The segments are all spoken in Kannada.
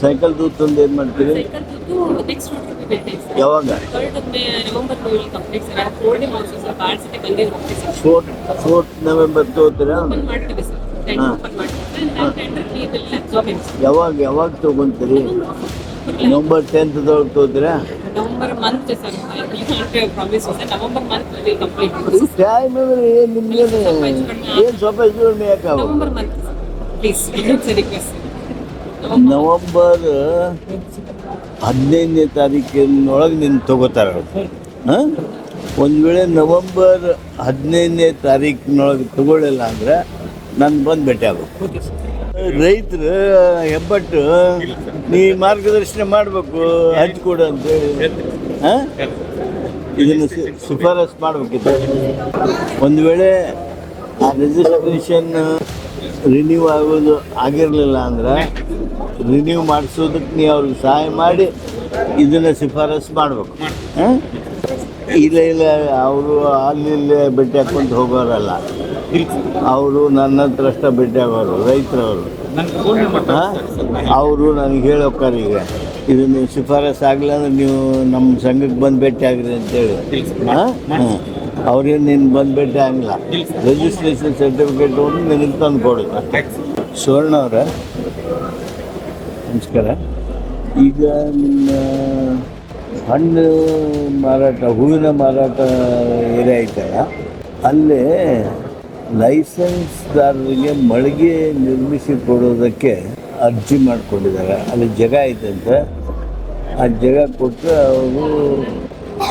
ಸೈಕಲ್ ತಂದು ಏನು ಮಾಡ್ತೀರಿ? ಯಾವಾಗ? ಫೋರ್ತ್ ಫೋರ್ತ್ ನವೆಂಬರ್ ತಗೋತೀರಾ ಯಾವಾಗ ಯಾವಾಗ ತಗೊಂತೀರಿ? ನವಂಬರ್ ಟೆಂತ್ ತಗೋತೀರಾ? ಟೈಮ್ ಏನು ಏನು ಸ್ವಲ್ಪ ಯಾಕಾವ ನವೆಂಬರ್ ಹದಿನೈದನೇ ತಾರೀಕಿನೊಳಗೆ ನಿನ್ನ ತಗೋತಾರ ಹಾಂ? ಒಂದು ವೇಳೆ ನವಂಬರ್ ಹದಿನೈದನೇ ತಾರೀಕಿನೊಳಗೆ ತಗೊಳ್ಳಿಲ್ಲ ಅಂದ್ರೆ ನಾನು ಬಂದು ಭೇಟಿ ಆಗಬೇಕು. ರೈತರು ಹೆಬ್ಬಟ್ಟು ನೀ ಮಾರ್ಗದರ್ಶನ ಮಾಡಬೇಕು ಹಂಚ್ಕೊಡು ಅಂತೇಳಿ. ಹಾಂ? ಇದನ್ನು ಶಿಫಾರಸ್ ಮಾಡಬೇಕಿತ್ತು. ಒಂದು ವೇಳೆ ಆ ರಿಜಿಸ್ಟ್ರೇಷನ್ ರಿನ್ಯೂ ಆಗೋದು ಆಗಿರಲಿಲ್ಲ ಅಂದ್ರೆ ರಿನ್ಯೂ ಮಾಡಿಸೋದಕ್ಕೆ ನೀವು ಅವ್ರಿಗೆ ಸಹಾಯ ಮಾಡಿ ಇದನ್ನು ಶಿಫಾರಸು ಮಾಡಬೇಕು. ಇಲ್ಲ ಇಲ್ಲ, ಅವರು ಅಲ್ಲಿ ಭೇಟಿ ಹಾಕ್ಕೊಂಡು ಹೋಗೋರಲ್ಲ. ಅವರು ನನ್ನ ಹತ್ರ ಅಷ್ಟೇ ಭೇಟಿ ಆಗೋರು, ರೈತರವರು. ಅವರು ನನಗೆ ಹೇಳೋಕ್ಕಾರ ಈಗ ಇದು ನೀವು ಶಿಫಾರಸ್ ಆಗಲಿಲ್ಲ ಅಂದ್ರೆ ನೀವು ನಮ್ಮ ಸಂಘಕ್ಕೆ ಬಂದು ಭೇಟಿ ಆಗ್ರಿ ಅಂತೇಳಿ. ಹಾಂ? ಹಾಂ. ಅವ್ರೇನು ನೀನು ಬಂದು ಭೇಟಿ ಆಗಿಲ್ಲ ರಿಜಿಸ್ಟ್ರೇಷನ್ ಸರ್ಟಿಫಿಕೇಟ್ ಒಂದು ನಿನಗೆ ತಂದು ಕೊಡು. ಸುವರ್ಣ ಅವರ. ನಮಸ್ಕಾರ. ಈಗ ನಿಮ್ಮ ಹಣ್ಣು ಮಾರಾಟ ಹೂವಿನ ಮಾರಾಟ ಏರಿಯಾ ಐತಲ್ಲ ಅಲ್ಲೇ ಲೈಸೆನ್ಸ್ದಾರರಿಗೆ ಮಳಿಗೆ ನಿರ್ಮಿಸಿ ಕೊಡೋದಕ್ಕೆ ಅರ್ಜಿ ಮಾಡಿಕೊಂಡಿದ್ದಾರೆ. ಅಲ್ಲಿ ಜಾಗ ಐತಂತೆ. ಆ ಜಾಗ ಕೊಟ್ಟು ಅವರು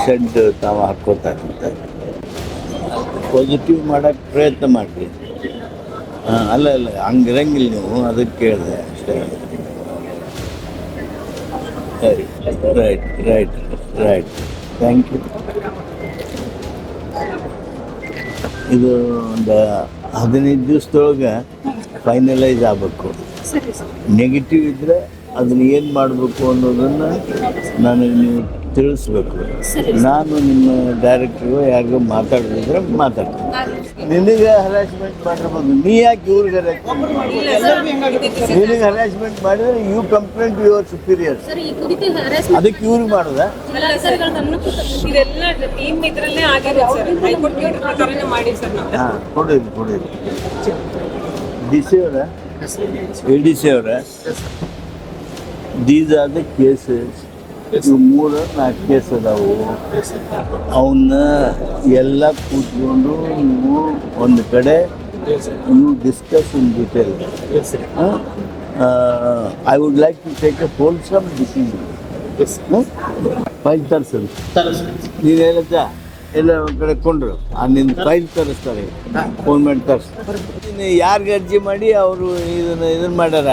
ಶೆಡ್ ತಾವು ಹಾಕ್ಕೋತಾರಂತೆ. ಪಾಸಿಟಿವ್ ಮಾಡೋಕ್ಕೆ ಪ್ರಯತ್ನ ಮಾಡಿರಿ. ಹಾಂ ಅಲ್ಲ ಅಲ್ಲ ಹಂಗಿರಂಗಿಲ್ಲ ನೀವು ಅದಕ್ಕೆ ಕೇಳಿದೆ ಅಷ್ಟೇ. Right right right thank you ಇದು ಒಂದು ಹದಿನೈದು ದಿವಸದೊಳಗೆ ಫೈನಲೈಸ್ ಆಗಬೇಕು. ಸರಿ ಸರ್. ನೆಗೆಟಿವ್ ಇದ್ದರೆ ಅದನ್ನ ಏನು ಮಾಡಬೇಕು ಅನ್ನೋದನ್ನು ನನಗೆ ನೀವು ತಿಳಿಸ್ಬೇಕು. ನಾನು ನಿಮ್ಮ ಡೈರೆಕ್ಟ್ರಿಗೂ ಯಾರಿಗೂ ಮಾತಾಡೋದಿದ್ರೆ ಮಾತಾಡ್ತೀನಿ. ನಿನಗೆ ಹರಾಸ್ಮೆಂಟ್ ಮಾಡಿರ್ಬೋದು. ನೀ ಯಾಕೆ ಇವ್ರಿಗೆ ಹರಾಸ್ಮೆಂಟ್ ನಿನಗೆ ಹರಾಸ್ಮೆಂಟ್ ಮಾಡಿದ್ರೆ ಯು ಕಂಪ್ಲೇಂಟ್ ಯುವರ್ ಸುಪೀರಿಯರ್ ಅದಕ್ಕೆ ಇವ್ರಿಗೆ ಮಾಡೋದಾ? ಹಾಂ ಕೊಡಿರಿ ಕೊಡಿರಿ ಡಿ ಸಿ ಅವರ? ಎ ಡಿ ಸಿ ಅವರ? ದೀಸ್ ಆರ್ ದ ಕೇಸಸ್ ಮೂರು ನಾಲ್ಕು ಕೇಸ್ ಅದಾವು ಅವನ್ನ ಎಲ್ಲ ಕೂತ್ಕೊಂಡು ನೀವು ಒಂದು ಕಡೆ you discuss in detail I would like to take a wholesome decision file ತರಿಸಲು ನೀನು ಹೇಳುತ್ತ ಎಲ್ಲ ಒಂದು ಕಡೆ ಕೊಂಡ್ರು. ನಿನ್ನ ಫೈಲ್ ತರಿಸ್ತಾರೆ. ಫೋನ್ ಮಾಡಿ ತರಿಸ್. ನೀನು ಯಾರಿಗೆ ಅರ್ಜಿ ಮಾಡಿ ಅವರು ಇದನ್ನು ಇದನ್ನು ಮಾಡ್ಯಾರ?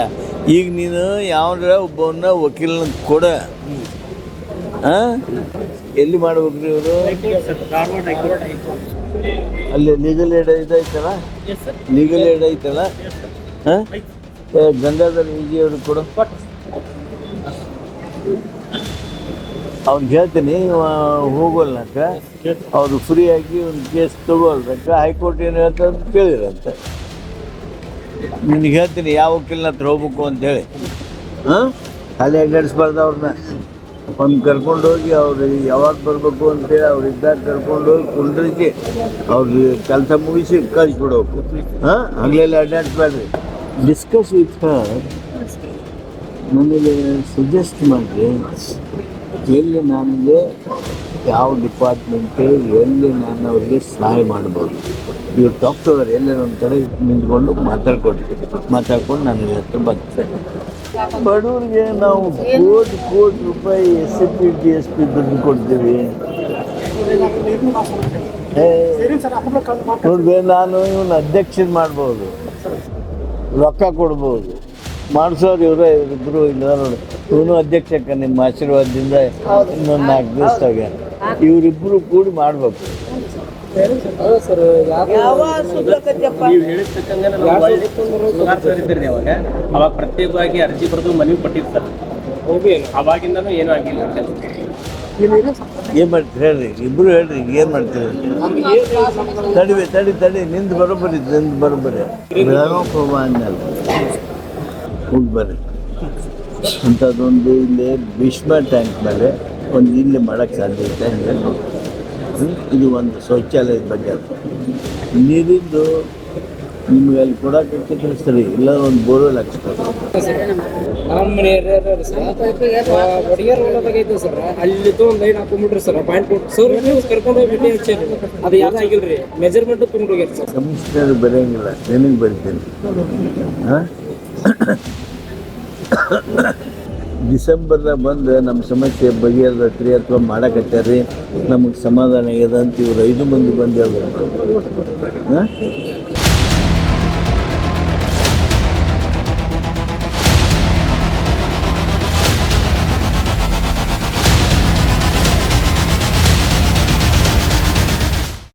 ಈಗ ನೀನು ಯಾವ್ದಾರ ಒಬ್ಬವನ್ನ ವಕೀಲನ ಕೊಡ. ಎಲ್ಲಿ ಮಾಡ್ಬೇಕ್ರಿ ಇವರು? ಅಲ್ಲಿ ಲೀಗಲ್ ಏಡ್ ಇದೈತಲ್ಲ? ಲೀಗಲ್ ಏಡ್ ಐತಲ್ಲ? ಹಾಂ? ಗಂಗಾಧರ್ ವಿಜಿ ಅವ್ರಿಗೆ ಕೊಡು. ಅವ್ನಿಗೆ ಹೇಳ್ತೀನಿ ಹೋಗೋಲ್ನಕ್ಕ. ಅವ್ರು ಫ್ರೀ ಆಗಿ ಒಂದು ಕೇಸ್ ತಗೋಲ್ರಕ್ಕ ಹೈಕೋರ್ಟ್ ಏನು ಹೇಳ್ತಾರೆ ಕೇಳಿರಂತೆ. ನಿನ್ಗೆ ಹೇಳ್ತೀನಿ ಯಾವ ವಕೀಲನ ಹತ್ರ ಹೋಗ್ಬೇಕು ಅಂತೇಳಿ ಹಾಂ? ಅಲ್ಲಿ ಅಡ್ಡಾಡಿಸ್ಬಾರ್ದು ಅವ್ರನ್ನ ಒಂದು ಕರ್ಕೊಂಡೋಗಿ ಅವ್ರಿಗೆ ಯಾವಾಗ ಬರಬೇಕು ಅಂತೇಳಿ ಅವ್ರು ಇದ್ದಾಗ ಕರ್ಕೊಂಡೋಗಿ ಹೋಗಿ ಕುಂಡ್ರಿಸಿ ಅವ್ರಿಗೆ ಕೆಲಸ ಮುಗಿಸಿ ಕಳಿಸ್ಬಿಡ್ಬೇಕು ಹಾಂ? ಹಗಲೆಲ್ಲ ಅಡ್ಡಾಡಿಸ್ಬೇಡ್ರಿ ಡಿಸ್ಕಸ್ ವಿತ್ ಹರ್ ನನಗೆ ಸಜೆಸ್ಟ್ ಮಾಡಿರಿ. ಎಲ್ಲಿ ನನಗೆ ಯಾವ ಡಿಪಾರ್ಟ್ಮೆಂಟ್ ಎಲ್ಲಿ ನಾನು ಅವ್ರಿಗೆ ಸಹಾಯ ಮಾಡ್ಬೋದು? ಇವ್ರು ಡಾಕ್ಟರ್ ಎಲ್ಲರೂ ಒಂದು ಕಡೆ ನಿಂತ್ಕೊಂಡು ಮಾತಾಡ್ಕೊಡ್ತೀವಿ ಮಾತಾಡ್ಕೊಂಡು ನನಗೆ ಹತ್ರ ಬರ್ತಾರೆ ಬಡವರಿಗೆ ನಾವು ಕೋಟಿ ಕೋಟಿ ರೂಪಾಯಿ S A P D S P ದುಡ್ಡು ಕೊಡ್ತೀವಿ. ನೋಡಿದ್ರೆ ನಾನು ಇವನ್ನ ಅಧ್ಯಕ್ಷನ್ ಮಾಡ್ಬೋದು. ರೊಕ್ಕ ಕೊಡ್ಬೋದು. ಮಾಡಿಸೋರು ಇವರೇ ಇವರಿಬ್ಬರು ಇಲ್ಲ ನೋಡಿ. ಇವನು ಅಧ್ಯಕ್ಷಕ್ಕ ನಿಮ್ಮ ಆಶೀರ್ವಾದದಿಂದ ಇನ್ನೊಂದು ನಾಲ್ಕು ದಿವಸ ಇವರಿಬ್ಬರು ಕೂಡಿ ಮಾಡಬೇಕು. ಅವಾಗ ಪ್ರತ್ಯೇಕವಾಗಿ ಅರ್ಜಿ ಬರೆದು ಮನವಿ ಕೊಟ್ಟಿರ್ತಾರೆ ಅವಾಗಿಂದನೂ ಏನೂ ಆಗಿಲ್ಲ ಏನು ಮಾಡ್ತೀರಿ ಹೇಳ್ರಿ ಇಬ್ಬರು ಹೇಳ್ರಿ ಏನು ಮಾಡ್ತೀರಿ ತಡಿವೆ ತಡಿ ತಡಿ ನಿಂದು ಬರೋಬ್ಬರಿ ನಿಂದು ಬರೋಬ್ಬರಿ ಬೆಳಗಾವ್ ಹೋಗ ಅಂದಲ್ಲ ಹೋಗಿ ಬರ್ರಿ ಅಂಥದ್ದೊಂದು ಇಲ್ಲಿ ಭೀಷ್ಮ ಟ್ಯಾಂಕ್ ಮೇಲೆ ಒಂದು ಇಲ್ಲಿ ಮಾಡೋಕ್ಕೆ ಸಾಧ್ಯ ಐತೆ? ಇದು ಒಂದು ಶೌಚಾಲಯದ ಬಗ್ಗೆ ಅದು ನೀರಿಂದು ನಿಮ್ಗೆ ಅಲ್ಲಿ ಕೊಡಕ್ಕೆ ಸರಿ ಇಲ್ಲ ಒಂದು ಬೋರ್ವೆಲ್ ಹಾಕ್ಸ್ಬೇಕು ಹೊಲದಾಗ ಐತೆ ಸರ್? ಅಲ್ಲಿ ಒಂದು ಲೈನ್ ಹಾಕೊಂಡ್ಬಿಟ್ರಿ ಸರ್. ಪಾಯಿಂಟ್ ಸರ್ ಕರ್ಕೊಂಡು ಹೋಗಿ ಭೇಟಿ ಹಚ್ಚಿರಿ ಅದು ಯಾವ್ದು ಆಗಿಲ್ರಿ? ಮೆಜರ್ಮೆಂಟ್ ತೊಗೊಂಡು ಹೋಗ್ಯಾರ ಸರ್. ಕಮಿಷನರ್ ಬರೆಯಂಗಿಲ್ಲ. ನಿನಗೆ ಬರಿತೀನಿ. ಹಾಂ? ಡಿಸೆಂಬರ್ದಾಗ ಬಂದು ನಮ್ಮ ಸಮಸ್ಯೆ ಬಗೆಹರ್ದತ್ರಿ ಅಥವಾ ಮಾಡಕತ್ತಾರ್ರಿ ನಮಗೆ ಸಮಾಧಾನ ಆಗ್ಯದ ಅಂತ ಇವ್ರು ಐದು ಮಂದಿ ಬಂದು ಹೇಳ್ಬೇಕು. ಹಾಂ?